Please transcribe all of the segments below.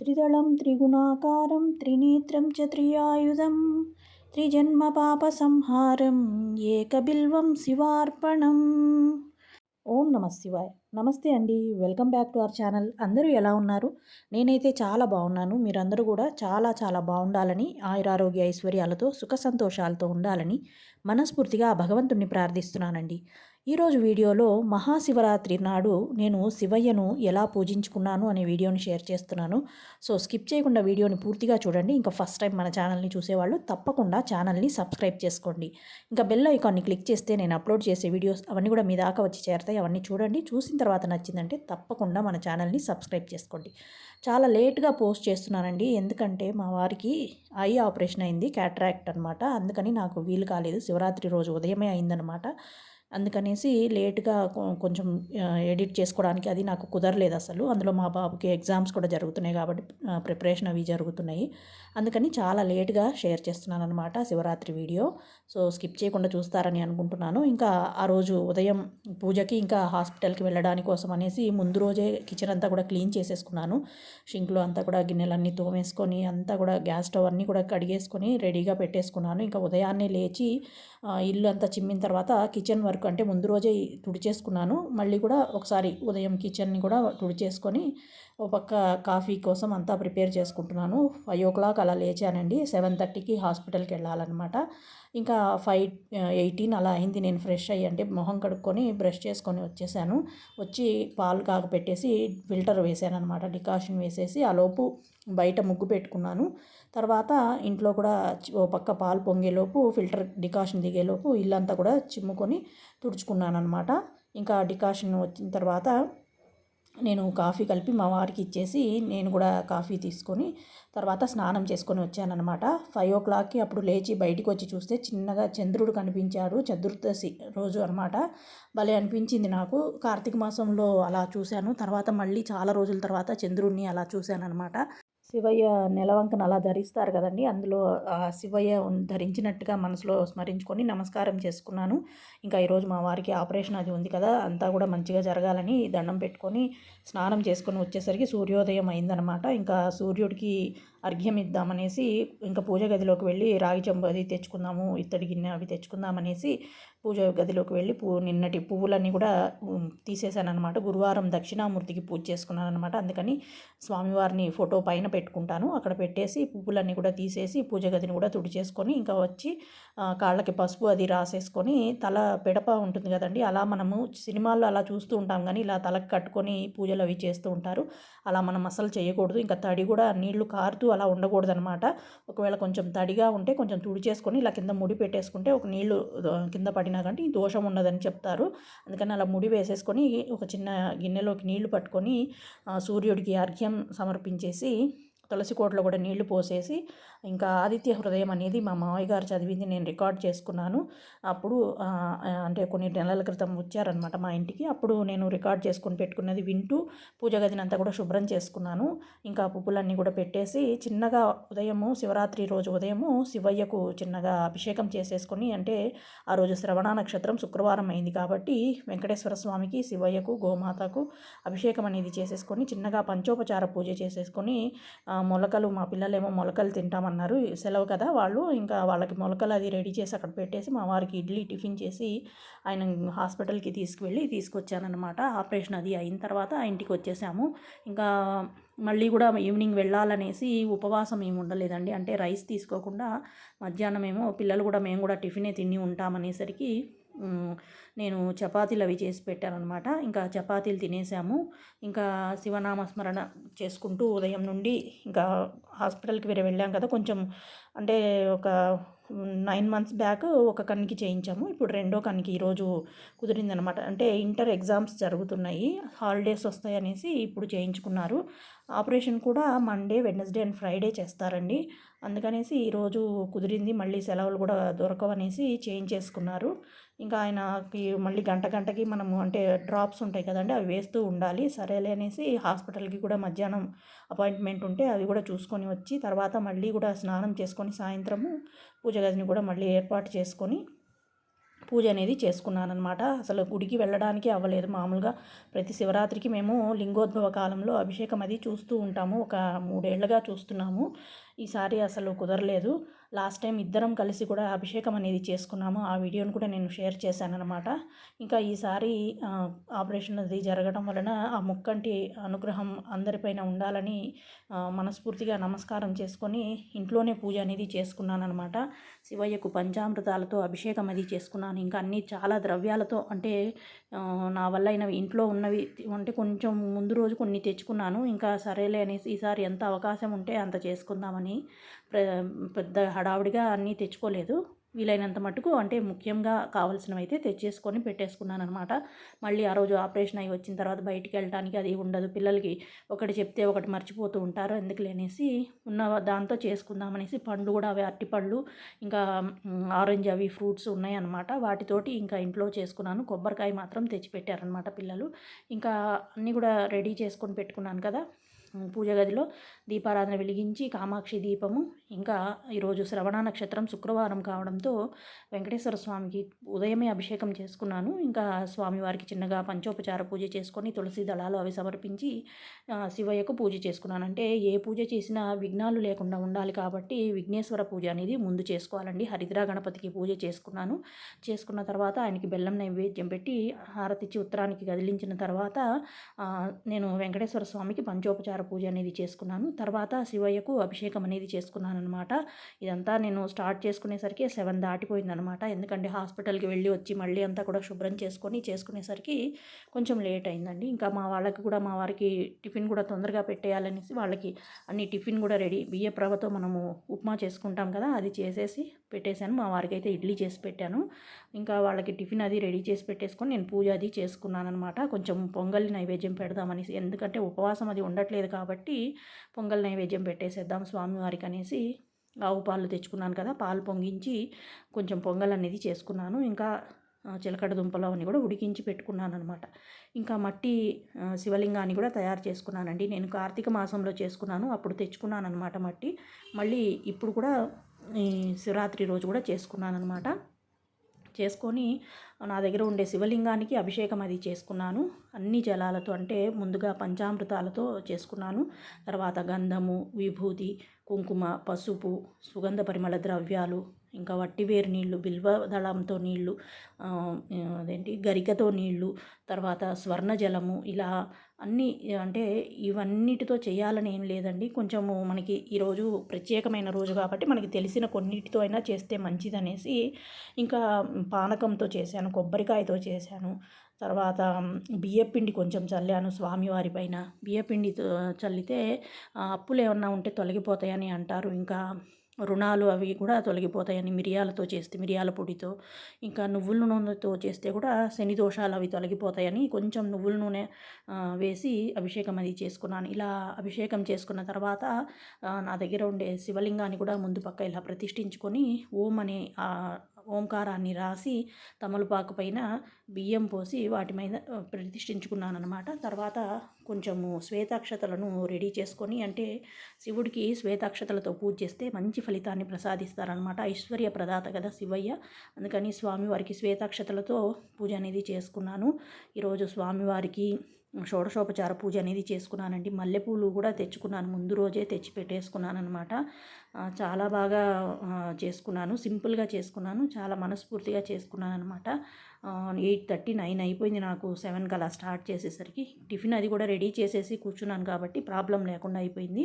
త్రిదళం త్రిగుణాకారం త్రినేత్రం చ త్రియాయుధం త్రిజన్మ పాప సంహారం ఏకబిల్వం శివార్పణం ఓం నమ శివాయ్. నమస్తే అండి. Welcome back to our channel. అందరూ ఎలా ఉన్నారు? నేనైతే చాలా బాగున్నాను. మీరందరూ కూడా చాలా చాలా బాగుండాలని ఆయురారోగ్య ఐశ్వర్యాలతో సుఖ సంతోషాలతో ఉండాలని మనస్ఫూర్తిగా ఆ భగవంతుణ్ణి ప్రార్థిస్తున్నానండి. ఈరోజు వీడియోలో మహాశివరాత్రి నాడు నేను శివయ్యను ఎలా పూజించుకున్నాను అనే వీడియోని షేర్ చేస్తున్నాను. సో స్కిప్ చేయకుండా వీడియోని పూర్తిగా చూడండి. ఇంకా ఫస్ట్ టైం మన ఛానల్ని చూసేవాళ్ళు తప్పకుండా ఛానల్ని సబ్స్క్రైబ్ చేసుకోండి. ఇంకా బెల్ ఐకాన్ని క్లిక్ చేస్తే నేను అప్లోడ్ చేసే వీడియోస్ అవన్నీ కూడా మీ దాకా వచ్చి చేరతాయి. అవన్నీ చూడండి. చూసిన తర్వాత నచ్చిందంటే తప్పకుండా మన ఛానల్ని సబ్స్క్రైబ్ చేసుకోండి. చాలా లేట్గా పోస్ట్ చేస్తున్నానండి. ఎందుకంటే మా వారికి ఐ ఆపరేషన్ అయింది క్యాట్రాక్ట్ అనమాట అందుకని నాకు వీలు కాలేదు. శివరాత్రి రోజు ఉదయమే అయిందనమాట అందుకనేసి లేట్గా కొంచెం ఎడిట్ చేసుకోవడానికి అది నాకు కుదరలేదు అసలు. అందులో మా బాబుకి ఎగ్జామ్స్ కూడా జరుగుతున్నాయి కాబట్టి ప్రిపరేషన్ అవి జరుగుతున్నాయి. అందుకని చాలా లేట్గా షేర్ చేస్తున్నాను అనమాట శివరాత్రి వీడియో. సో స్కిప్ చేయకుండా చూస్తారని అనుకుంటున్నాను. ఇంకా ఆ రోజు ఉదయం పూజకి ఇంకా హాస్పిటల్కి వెళ్ళడానికి కోసం అనేసి ముందు రోజే కిచెన్ అంతా కూడా క్లీన్ చేసేసుకున్నాను. షింక్లో అంతా కూడా గిన్నెలన్నీ తోమేసుకొని అంతా కూడా గ్యాస్ స్టవ్ అన్నీ కూడా కడిగేసుకొని రెడీగా పెట్టేసుకున్నాను. ఇంకా ఉదయాన్నే లేచి ఇల్లు అంతా చిమ్మిన తర్వాత కిచెన్ వర్క్ అంటే ముందు రోజే తుడిచేసుకున్నాను. మళ్ళీ కూడా ఒకసారి ఉదయం కిచెన్ని కూడా తుడిచేసుకొని ఓ పక్క కాఫీ కోసం అంతా ప్రిపేర్ చేసుకుంటున్నాను. ఫైవ్ ఓ క్లాక్ అలా లేచానండి. సెవెన్ థర్టీకి హాస్పిటల్కి వెళ్ళాలన్నమాట. ఇంకా ఫైవ్ ఎయిటీన్ అలా అయింది. నేను ఫ్రెష్ అయ్యి అంటే మొహం కడుక్కొని బ్రష్ చేసుకొని వచ్చేసాను. వచ్చి పాలు కాగపెట్టేసి ఫిల్టర్ వేసాను అనమాట డికాషన్ వేసేసి ఆ లోపు బయట ముగ్గు పెట్టుకున్నాను. తర్వాత ఇంట్లో కూడా ఓ పక్క పాలు పొంగేలోపు ఫిల్టర్ డికాషన్ దిగేలోపు ఇల్లంతా కూడా చిమ్ముకొని తుడుచుకున్నాను అనమాట ఇంకా డికాషన్ వచ్చిన తర్వాత నేను కాఫీ కలిపి మా వారికి ఇచ్చేసి నేను కూడా కాఫీ తీసుకొని తర్వాత స్నానం చేసుకొని వచ్చానమాట ఫైవ్ ఓ క్లాక్కి అప్పుడు లేచి బయటికి వచ్చి చూస్తే చిన్నగా చంద్రుడు కనిపించాడు. చతుర్దశి రోజు అనమాట భలే అనిపించింది నాకు. కార్తీక మాసంలో అలా చూశాను. తర్వాత మళ్ళీ చాలా రోజుల తర్వాత చంద్రుడిని అలా చూశాను అనమాట శివయ్య నెలవంకను అలా ధరిస్తారు కదండి. అందులో ఆ శివయ్య ధరించినట్టుగా మనసులో స్మరించుకొని నమస్కారం చేసుకున్నాను. ఇంకా ఈరోజు మా వారికి ఆపరేషన్ అది ఉంది కదా అంతా కూడా మంచిగా జరగాలని దండం పెట్టుకొని స్నానం చేసుకొని వచ్చేసరికి సూర్యోదయం అయిందనమాట. ఇంకా సూర్యుడికి అర్ఘ్యం ఇద్దామనేసి ఇంకా పూజ గదిలోకి వెళ్ళి రాగి చెంబు అది తెచ్చుకుందాము ఇత్తడి గిన్నె అవి తెచ్చుకుందామనేసి పూజ గదిలోకి వెళ్ళి పూ నిన్నటి పువ్వులన్నీ కూడా తీసేశానమాట గురువారం దక్షిణామూర్తికి పూజ చేసుకున్నాను అనమాట అందుకని స్వామివారిని ఫోటో పైన పెట్టుకుంటాను. అక్కడ పెట్టేసి పువ్వులన్నీ కూడా తీసేసి పూజ గదిని కూడా తుడి చేసుకొని ఇంకా వచ్చి కాళ్ళకి పసుపు అది రాసేసుకొని తల పిడప ఉంటుంది కదండి అలా మనము సినిమాల్లో అలా చూస్తూ ఉంటాం కానీ ఇలా తలకు కట్టుకొని పూజలు అవి చేస్తూ ఉంటారు. అలా మనం అసలు చేయకూడదు. ఇంకా తడి కూడా నీళ్ళు కారుతూ అలా ఉండకూడదు అనమాట ఒకవేళ కొంచెం తడిగా ఉంటే కొంచెం తుడిచేసుకొని ఇలా కింద ముడి పెట్టేసుకుంటే ఒక నీళ్ళు కింద పడినా కానీ దోషం ఉండదని చెప్తారు. అందుకని అలా ముడి వేసేసుకొని ఒక చిన్న గిన్నెలోకి నీళ్ళు పట్టుకొని సూర్యుడికి అర్ఘ్యం సమర్పించేసి తులసి కోటలో కూడా నీళ్ళు పోసేసి ఇంకా ఆదిత్య హృదయం అనేది మా మామయ్య గారు చదివింది నేను రికార్డ్ చేసుకున్నాను. అప్పుడు అంటే కొన్ని నెలల క్రితం వచ్చారనమాట మా ఇంటికి. అప్పుడు నేను రికార్డ్ చేసుకొని పెట్టుకున్నది వింటూ పూజ గదిని అంతా కూడా శుభ్రం చేసుకున్నాను. ఇంకా పువ్వులన్నీ కూడా పెట్టేసి చిన్నగా ఉదయము శివరాత్రి రోజు ఉదయము శివయ్యకు చిన్నగా అభిషేకం చేసేసుకొని అంటే ఆ రోజు శ్రవణ నక్షత్రం శుక్రవారం అయింది కాబట్టి వెంకటేశ్వర స్వామికి శివయ్యకు గోమాతకు అభిషేకం అనేది చేసేసుకొని చిన్నగా పంచోపచార పూజ చేసేసుకొని మొలకలు మా పిల్లలేమో మొలకలు తింటామన్నారు. సెలవు కదా వాళ్ళు. ఇంకా వాళ్ళకి మొలకలు అది రెడీ చేసి అక్కడ పెట్టేసి మా వారికి ఇడ్లీ టిఫిన్ చేసి ఆయన హాస్పిటల్కి తీసుకువెళ్ళి తీసుకొచ్చానమాట ఆపరేషన్ అది అయిన తర్వాత ఇంటికి వచ్చేసాము. ఇంకా మళ్ళీ కూడా ఈవినింగ్ వెళ్ళాలనేసి ఉపవాసం ఏమి ఉండలేదండి. అంటే రైస్ తీసుకోకుండా మధ్యాహ్నం ఏమో పిల్లలు కూడా మేము కూడా టిఫినే తిని ఉంటామనేసరికి నేను చపాతీలు అవి చేసి పెట్టానమాట ఇంకా చపాతీలు తినేసాము. ఇంకా శివనామస్మరణ చేసుకుంటూ ఉదయం నుండి ఇంకా హాస్పిటల్కి వేరే వెళ్ళాం కదా. కొంచెం అంటే ఒక నైన్ మంత్స్ బ్యాక్ ఒక కన్నుకి చేయించాము. ఇప్పుడు రెండో కన్నుకి ఈరోజు కుదిరిందనమాట అంటే ఇంటర్ ఎగ్జామ్స్ జరుగుతున్నాయి. హాలిడేస్ వస్తాయి అనేసి ఇప్పుడు చేయించుకున్నారు. ఆపరేషన్ కూడా మండే వెడ్నెస్డే అండ్ ఫ్రైడే చేస్తారండి. అందుకనేసి ఈరోజు కుదిరింది. మళ్ళీ సెలవులు కూడా దొరకవనేసి చేయించేసుకున్నారు. ఇంకా ఆయనకి మళ్ళీ గంట గంటకి మనము అంటే డ్రాప్స్ ఉంటాయి కదండి అవి వేస్తూ ఉండాలి. సరేలే అనేసి హాస్పిటల్కి కూడా మధ్యాహ్నం అపాయింట్మెంట్ ఉంటే అవి కూడా చూసుకొని వచ్చి తర్వాత మళ్ళీ కూడా స్నానం చేసుకొని సాయంత్రము పూజ గదిని కూడా మళ్ళీ ఏర్పాటు చేసుకొని పూజ అనేది చేసుకున్నాను అనమాట అసలు గుడికి వెళ్ళడానికి అవ్వలేదు. మామూలుగా ప్రతి శివరాత్రికి మేము లింగోద్భవ కాలంలో అభిషేకం అది చూస్తూ ఉంటాము. ఒక మూడేళ్ళుగా చూస్తున్నాము. ఈసారి అసలు కుదరలేదు. లాస్ట్ టైం ఇద్దరం కలిసి కూడా అభిషేకం అనేది చేసుకున్నాము. ఆ వీడియోను కూడా నేను షేర్ చేశానన్నమాట. ఇంకా ఈసారి ఆపరేషన్ అది జరగడం వలన ఆ ముక్కంటి అనుగ్రహం అందరిపైన ఉండాలని మనస్ఫూర్తిగా నమస్కారం చేసుకొని ఇంట్లోనే పూజ అనేది చేసుకున్నానమాట శివయ్యకు పంచామృతాలతో అభిషేకం అది చేసుకున్నాను. ఇంకా అన్ని చాలా ద్రవ్యాలతో అంటే నా వల్ల అయినవి ఇంట్లో ఉన్నవి అంటే కొంచెం ముందు రోజు కొన్ని తెచ్చుకున్నాను. ఇంకా సరేలే అనేసి ఈసారి ఎంత అవకాశం ఉంటే అంత చేసుకుందామని పెద్ద హడావుడిగా అన్నీ తెచ్చుకోలేదు. వీలైనంత మటుకు అంటే ముఖ్యంగా కావాల్సినవి అయితే తెచ్చేసుకొని పెట్టేసుకున్నాను అనమాట మళ్ళీ ఆ రోజు ఆపరేషన్ అయ్యి వచ్చిన తర్వాత బయటికి వెళ్ళడానికి అది ఉండదు. పిల్లలకి ఒకటి చెప్తే ఒకటి మర్చిపోతూ ఉంటారు. ఎందుకు లేనేసి ఉన్న దాంతో చేసుకుందామనేసి పండ్లు కూడా అవి అరటిపళ్ళు ఇంకా ఆరెంజ్ అవి ఫ్రూట్స్ ఉన్నాయన్నమాట. వాటితోటి ఇంకా ఇంట్లో చేసుకున్నాను. కొబ్బరికాయ మాత్రం తెచ్చి పెట్టారనమాట పిల్లలు. ఇంకా అన్నీ కూడా రెడీ చేసుకొని పెట్టుకున్నాను కదా. పూజ గదిలో దీపారాధన వెలిగించి కామాక్షి దీపము ఇంకా ఈరోజు శ్రవణ నక్షత్రం శుక్రవారం కావడంతో వెంకటేశ్వర స్వామికి ఉదయమే అభిషేకం చేసుకున్నాను. ఇంకా స్వామివారికి చిన్నగా పంచోపచార పూజ చేసుకొని తులసి దళాలు అవి సమర్పించి శివయ్యకు పూజ చేసుకున్నాను. అంటే ఏ పూజ చేసినా విఘ్నాలు లేకుండా ఉండాలి కాబట్టి విఘ్నేశ్వర పూజ అనేది ముందు చేసుకోవాలండి. హరిద్రా గణపతికి పూజ చేసుకున్నాను. చేసుకున్న తర్వాత ఆయనకి బెల్లం నైవేద్యం పెట్టి హారతిచ్చి ఉత్తరానికి కదిలించిన తర్వాత నేను వెంకటేశ్వర స్వామికి పంచోపచార పూజ అనేది చేసుకున్నాను. తర్వాత శివయ్యకు అభిషేకం అనేది చేసుకున్నాను అనమాట ఇదంతా నేను స్టార్ట్ చేసుకునేసరికి సెవెన్ దాటిపోయిందనమాట ఎందుకంటే హాస్పిటల్కి వెళ్ళి వచ్చి మళ్ళీ అంతా కూడా శుభ్రం చేసుకొని చేసుకునేసరికి కొంచెం లేట్ అయిందండి. ఇంకా మా వాళ్ళకి కూడా మా వారికి టిఫిన్ కూడా తొందరగా పెట్టేయాలనేసి వాళ్ళకి అన్ని టిఫిన్ కూడా రెడీ. బియ్య ప్రభతో మనము ఉప్మా చేసుకుంటాం కదా అది చేసేసి పెట్టేశాను. మా వారికి అయితే ఇడ్లీ చేసి పెట్టాను. ఇంకా వాళ్ళకి టిఫిన్ అది రెడీ చేసి పెట్టేసుకొని నేను పూజ అది చేసుకున్నాను అనమాట కొంచెం పొంగల్ నైవేద్యం పెడదామనేసి. ఎందుకంటే ఉపవాసం అది ఉండట్లేదు కాబట్టి పొంగల్ నైవేద్యం పెట్టేసేద్దాం స్వామివారికి అనేసి ఆవు పాలు తెచ్చుకున్నాను కదా పాలు పొంగించి కొంచెం పొంగల్ అనేది చేసుకున్నాను. ఇంకా చిలకడ దుంపలు అవన్నీ కూడా ఉడికించి పెట్టుకున్నాను అనమాట ఇంకా మట్టి శివలింగాన్ని కూడా తయారు చేసుకున్నానండి. నేను కార్తీక మాసంలో చేసుకున్నాను అప్పుడు తెచ్చుకున్నాను అనమాట మట్టి. మళ్ళీ ఇప్పుడు కూడా ఈ శివరాత్రి రోజు కూడా చేసుకున్నాను అనమాట చేసుకొని నా దగ్గర ఉండే శివలింగానికి అభిషేకం అది చేసుకున్నాను. అన్ని జలాలతో అంటే ముందుగా పంచామృతాలతో చేసుకున్నాను. తర్వాత గంధము విభూతి కుంకుమ పసుపు సుగంధ పరిమళ ద్రవ్యాలు ఇంకా వట్టివేరు నీళ్ళు బిల్వ దళంతో నీళ్ళు అదేంటి గరికతో నీళ్ళు తర్వాత స్వర్ణ జలము ఇలా అన్నీ అంటే ఇవన్నిటితో చేయాలని ఏం లేదండి. కొంచెము మనకి ఈరోజు ప్రత్యేకమైన రోజు కాబట్టి మనకి తెలిసిన కొన్నిటితో అయినా చేస్తే మంచిదనేసి ఇంకా పానకంతో చేశాను కొబ్బరికాయతో చేశాను. తర్వాత బియ్యపిండి కొంచెం చల్లాను స్వామివారి పైన. బియ్యపిండి చల్లితే అప్పులు ఏమన్నా ఉంటే తొలగిపోతాయని అంటారు. ఇంకా రుణాలు అవి కూడా తొలగిపోతాయని మిరియాలతో చేస్తే మిరియాల పొడితో. ఇంకా నువ్వుల నూనెతో చేస్తే కూడా శని దోషాలు అవి తొలగిపోతాయని కొంచెం నువ్వుల నూనె వేసి అభిషేకం అది చేసుకున్నాను. ఇలా అభిషేకం చేసుకున్న తర్వాత నా దగ్గర ఉండే శివలింగాన్ని కూడా ముందు పక్క ఇలా ప్రతిష్ఠించుకొని ఓం అనే ఓంకారాన్ని రాసి తమలపాకు పైన బియ్యం పోసి వాటి మీద ప్రతిష్ఠించుకున్నానమాట తర్వాత కొంచెము శ్వేతాక్షతలను రెడీ చేసుకొని అంటే శివుడికి శ్వేతాక్షతలతో పూజ చేస్తే మంచి ఫలితాన్ని ప్రసాదిస్తారనమాట ఐశ్వర్య ప్రదాత కదా శివయ్య. అందుకని స్వామివారికి శ్వేతాక్షతలతో పూజ అనేది చేసుకున్నాను. ఈరోజు స్వామివారికి షోడశోపచార పూజ అనేది చేసుకున్నానండి. మల్లెపూలు కూడా తెచ్చుకున్నాను. ముందు రోజే తెచ్చి పెట్టేసుకున్నాను అనమాట చాలా బాగా చేసుకున్నాను. సింపుల్గా చేసుకున్నాను. చాలా మనస్ఫూర్తిగా చేసుకున్నాను అనమాట ఎయిట్ థర్టీ నైన్ అయిపోయింది నాకు. సెవెన్కి అలా స్టార్ట్ చేసేసరికి టిఫిన్ అది కూడా రెడీ చేసేసి కూర్చున్నాను కాబట్టి ప్రాబ్లం లేకుండా అయిపోయింది.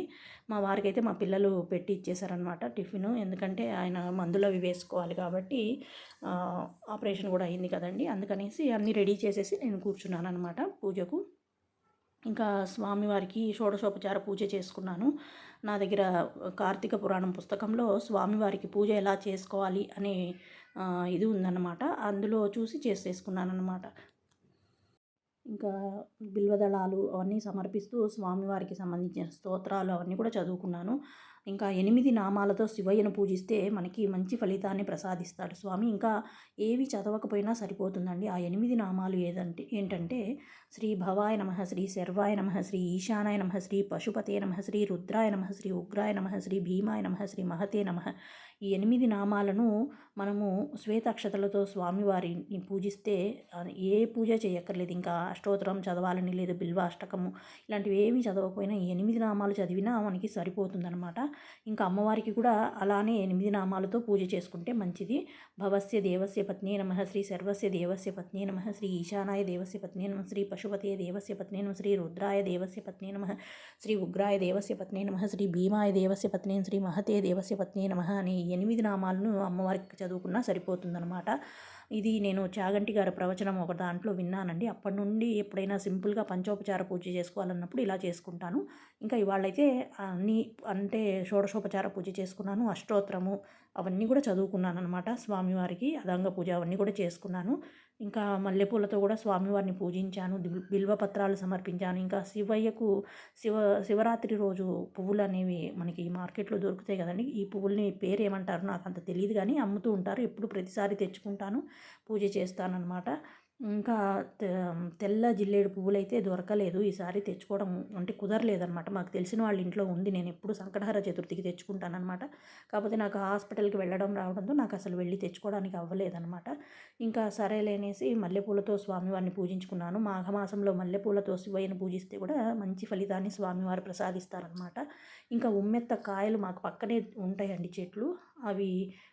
మా వారికి అయితే మా పిల్లలు పెట్టి ఇచ్చేసారనమాట టిఫిన్. ఎందుకంటే ఆయన మందులు అవి వేసుకోవాలి కాబట్టి ఆపరేషన్ కూడా అయింది కదండి. అందుకనేసి అన్నీ రెడీ చేసేసి నేను కూర్చున్నాను అనమాట పూజకు. ఇంకా స్వామివారికి షోడశోపచార పూజ చేసుకున్నాను. నా దగ్గర కార్తీక పురాణం పుస్తకంలో స్వామివారికి పూజ ఎలా చేసుకోవాలి అనే ఇది ఉందన్నమాట. అందులో చూసి చేసేసుకున్నాను అనమాట ఇంకా బిల్వదళాలు అవన్నీ సమర్పిస్తూ స్వామివారికి సంబంధించిన స్తోత్రాలు అవన్నీ కూడా చదువుకున్నాను. ఇంకా ఎనిమిది నామాలతో శివయ్యను పూజిస్తే మనకి మంచి ఫలితాన్ని ప్రసాదిస్తాడు స్వామి. ఇంకా ఏవి చదవకపోయినా సరిపోతుందండి. ఆ ఎనిమిది నామాలు ఏదంటే ఏంటంటే శ్రీ భవాయ నమ శ్రీ శర్వాయ నమ శ్రీ ఈశానాయ నమ శ్రీ పశుపతే నమ శ్రీ రుద్రాయ నమ శ్రీ ఉగ్రాయ నమ శ్రీ భీమాయ నమ శ్రీ మహతే నమ. ఈ ఎనిమిది నామాలను మనము శ్వేతాక్షతలతో స్వామివారిని పూజిస్తే ఏ పూజ చేయక్కర్లేదు. ఇంకా అష్టోత్తరం చదవాలని లేదు బిల్వ అష్టకము ఇలాంటివి ఏమీ చదవకపోయినా ఎనిమిది నామాలు చదివినా మనకి సరిపోతుందనమాట ఇంకా అమ్మవారికి కూడా అలానే ఎనిమిది నామాలతో పూజ చేసుకుంటే మంచిది. భవస్య దేవస్య పత్ని నమ శ్రీ సర్వస్య దేవస్య పత్ని నమ శ్రీ ఈశానాయ దేవస్య పత్ని నమ శ్రీ పశుపతే దేవస్య పత్ని నమ శ్రీ రుద్రాయ దేవస్య పత్ని నమ శ్రీ ఉగ్రాయ దేవస్య పత్ని నమ శ్రీ భీమాయ దేవస్య పత్ని శ్రీ మహతే దేవస్య పత్ని నమ అని ఎనిమిది నామాలను అమ్మవారికి చదువుకున్నా సరిపోతుందనమాట ఇది నేను చాగంటి గారి ప్రవచనం ఒక దాంట్లో విన్నానండి. అప్పటి నుండి ఎప్పుడైనా సింపుల్గా పంచోపచార పూజ చేసుకోవాలన్నప్పుడు ఇలా చేసుకుంటాను. ఇంకా ఇవాళైతే అన్నీ అంటే షోడశోపచార పూజ చేసుకున్నాను. అష్టోత్తరము అవన్నీ కూడా చదువుకున్నాను అనమాట స్వామివారికి అదంగ పూజ అవన్నీ కూడా చేసుకున్నాను. ఇంకా మల్లెపూలతో కూడా స్వామివారిని పూజించాను బిల్వ పత్రాలు సమర్పించాను. ఇంకా శివయ్యకు శివ శివరాత్రి రోజు పువ్వులు అనేవి మనకి మార్కెట్లో దొరుకుతాయి కదండి. ఈ పువ్వుల్ని పేరు ఏమంటారు నాకు అంత తెలియదు కానీ అమ్ముతూ ఉంటారు. ఎప్పుడు ప్రతిసారి తెచ్చుకుంటాను పూజ చేస్తానన్నమాట. ఇంకా తెల్ల జిల్లేడు పువ్వులు అయితే దొరకలేదు. ఈసారి తెచ్చుకోవడం అంటే కుదరలేదనమాట మాకు తెలిసిన వాళ్ళ ఇంట్లో ఉంది. నేను ఎప్పుడు సంకటహర చతుర్థికి తెచ్చుకుంటానమాట కాకపోతే నాకు హాస్పిటల్కి వెళ్ళడం రావడంతో నాకు అసలు వెళ్ళి తెచ్చుకోవడానికి అవ్వలేదనమాట ఇంకా సరేలేనేసి మల్లెపూలతో స్వామివారిని పూజించుకున్నాను. మాఘమాసంలో మల్లెపూలతో శివయ్యను పూజిస్తే కూడా మంచి ఫలితాన్ని స్వామివారు ప్రసాదిస్తారనమాట ఇంకా ఉమ్మెత్త కాయలు మాకు పక్కనే ఉంటాయండి చెట్లు. అవి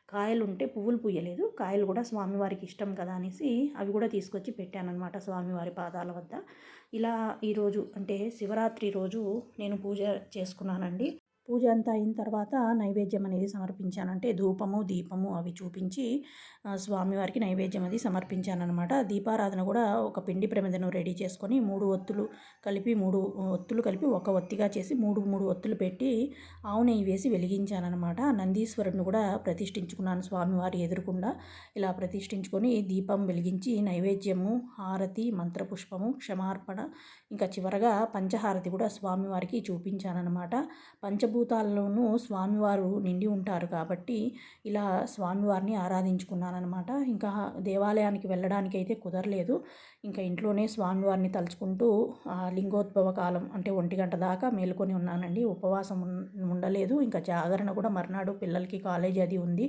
కాయలు ఉంటే పువ్వులు పూయలేదు. కాయలు కూడా స్వామివారికి ఇష్టం కదా అనేసి అవి కూడా తీసుకొచ్చి పెట్టానన్నమాట స్వామివారి పాదాల వద్ద. ఇలా ఈరోజు అంటే శివరాత్రి రోజు నేను పూజ చేసుకున్నానండి. పూజ అంతా అయిన తర్వాత నైవేద్యం అనేది సమర్పించానంటే ధూపము దీపము అవి చూపించి స్వామివారికి నైవేద్యం అది సమర్పించానమాట దీపారాధన కూడా ఒక పిండి ప్రమిదను రెడీ చేసుకొని మూడు ఒత్తులు కలిపి మూడు ఒత్తులు కలిపి ఒక ఒత్తిగా చేసి మూడు మూడు ఒత్తులు పెట్టి ఆవు నెయ్యి వేసి వెలిగించానమాట నందీశ్వరుడిని కూడా ప్రతిష్ఠించుకున్నాను స్వామివారి ఎదురుకుండా. ఇలా ప్రతిష్ఠించుకొని దీపం వెలిగించి నైవేద్యము హారతి మంత్రపుష్పము క్షమార్పణ ఇంకా చివరగా పంచహారతి కూడా స్వామివారికి చూపించానమాట పంచభూతాలలోనూ స్వామివారు నిండి ఉంటారు కాబట్టి ఇలా స్వామివారిని ఆరాధించుకున్నానమాట ఇంకా దేవాలయానికి వెళ్ళడానికి అయితే కుదరలేదు. ఇంకా ఇంట్లోనే స్వామివారిని తలుచుకుంటూ లింగోద్భవ కాలం అంటే ఒంటి గంట దాకా మేలుకొని ఉన్నానండి. ఉపవాసం ఉండలేదు. ఇంకా జాగరణ కూడా మర్నాడు పిల్లలకి కాలేజ్ అది ఉంది.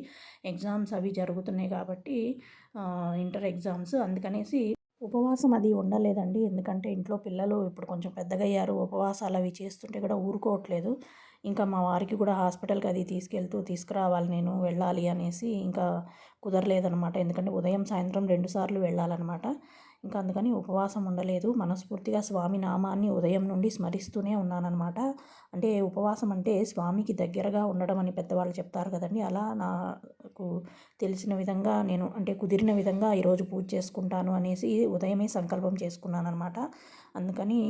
ఎగ్జామ్స్ అవి జరుగుతున్నాయి కాబట్టి ఇంటర్ ఎగ్జామ్స్ అందుకనేసి ఉపవాసం అది ఉండలేదండి. ఎందుకంటే ఇంట్లో పిల్లలు ఇప్పుడు కొంచెం పెద్దగా అయ్యారు ఉపవాసాలు అవి చేస్తుంటే కూడా ఊరుకోవట్లేదు. ఇంకా మా వారికి కూడా హాస్పిటల్కి అది తీసుకెళ్తూ తీసుకురావాలి నేను వెళ్ళాలి అనేసి ఇంకా కుదరలేదనమాట ఎందుకంటే ఉదయం సాయంత్రం రెండుసార్లు వెళ్ళాలన్నమాట. ఇంకా అందుకని ఉపవాసం ఉండలేదు. మనస్ఫూర్తిగా స్వామి నామాన్ని ఉదయం నుండి స్మరిస్తూనే ఉన్నానన్నమాట. అంటే ఉపవాసం అంటే స్వామికి దగ్గరగా ఉండడం అని పెద్దవాళ్ళు చెప్తారు కదండి. అలా నాకు తెలిసిన విధంగా నేను అంటే కుదిరిన విధంగా ఈరోజు పూజ చేసుకుంటాను అనేసి ఉదయమే సంకల్పం చేసుకున్నాను అనమాట అందుకని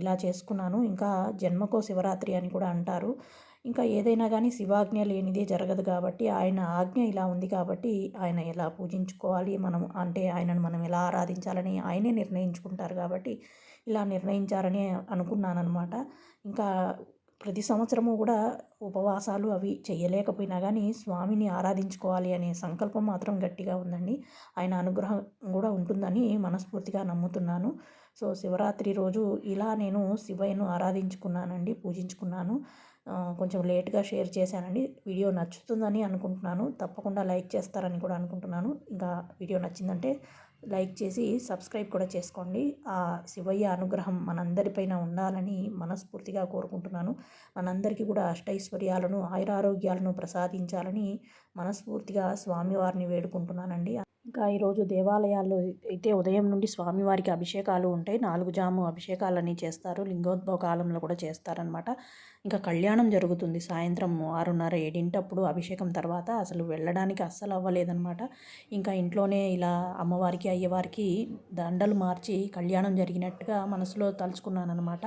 ఇలా చేసుకున్నాను. ఇంకా జన్మకో శివరాత్రి అని కూడా అంటారు. ఇంకా ఏదైనా కానీ శివాజ్ఞ లేనిదే జరగదు కాబట్టి ఆయన ఆజ్ఞ ఇలా ఉంది కాబట్టి ఆయన ఎలా పూజించుకోవాలి మనం అంటే ఆయనను మనం ఎలా ఆరాధించాలని ఆయనే నిర్ణయించుకుంటారు కాబట్టి ఇలా నిర్ణయించారని అనుకున్నాను అనమాట ఇంకా ప్రతి సంవత్సరము కూడా ఉపవాసాలు అవి చేయలేకపోయినా కానీ స్వామిని ఆరాధించుకోవాలి అనే సంకల్పం మాత్రం గట్టిగా ఉందండి. ఆయన అనుగ్రహం కూడా ఉంటుందని మనస్ఫూర్తిగా నమ్ముతున్నాను. సో శివరాత్రి రోజు ఇలా నేను శివయ్యను ఆరాధించుకున్నానండి పూజించుకున్నాను. కొంచెం లేట్గా షేర్ చేశానండి వీడియో నచ్చుతుందని అనుకుంటున్నాను. తప్పకుండా లైక్ చేస్తారని కూడా అనుకుంటున్నాను. ఇంకా వీడియో నచ్చిందంటే లైక్ చేసి సబ్స్క్రైబ్ కూడా చేసుకోండి. ఆ శివయ్య అనుగ్రహం మనందరిపైన ఉండాలని మనస్ఫూర్తిగా కోరుకుంటున్నాను. మనందరికీ కూడా అష్టైశ్వర్యాలను ఆయురారోగ్యాలను ప్రసాదించాలని మనస్ఫూర్తిగా స్వామివారిని వేడుకుంటున్నానండి. ఇంకా ఈరోజు దేవాలయాల్లో అయితే ఉదయం నుండి స్వామివారికి అభిషేకాలు ఉంటాయి. నాలుగు జాము అభిషేకాలన్నీ చేస్తారు. లింగోద్భవ కాలంలో కూడా చేస్తారనమాట ఇంకా కళ్యాణం జరుగుతుంది సాయంత్రం ఆరున్నర ఏడింటప్పుడు అభిషేకం తర్వాత అసలు వెళ్ళడానికి అస్సలు అవ్వలేదనమాట ఇంకా ఇంట్లోనే ఇలా అమ్మవారికి అయ్యవారికి దండలు మార్చి కళ్యాణం జరిగినట్టుగా మనసులో తలుచుకున్నాను అనమాట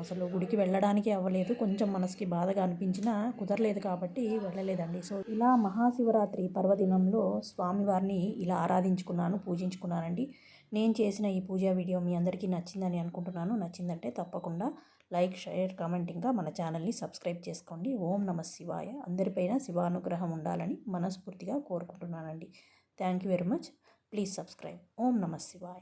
అసలు గుడికి వెళ్ళడానికి అవ్వలేదు. కొంచెం మనసుకి బాధగా అనిపించినా కుదరలేదు కాబట్టి వెళ్ళలేదండి. సో ఇలా మహాశివరాత్రి పర్వదినంలో స్వామివారిని ఇలా ఆరాధించుకున్నాను పూజించుకున్నానండి. నేను చేసిన ఈ పూజా వీడియో మీ అందరికీ నచ్చిందని అనుకుంటున్నాను. నచ్చిందంటే తప్పకుండా లైక్ షేర్ కామెంట్ ఇంకా మన ఛానల్ని సబ్స్క్రైబ్ చేసుకోండి. ఓం నమ శివాయ. అందరిపైన శివానుగ్రహం ఉండాలని మనస్ఫూర్తిగా కోరుకుంటున్నానండి. Thank you very much. Please subscribe. ఓం నమ శివాయ.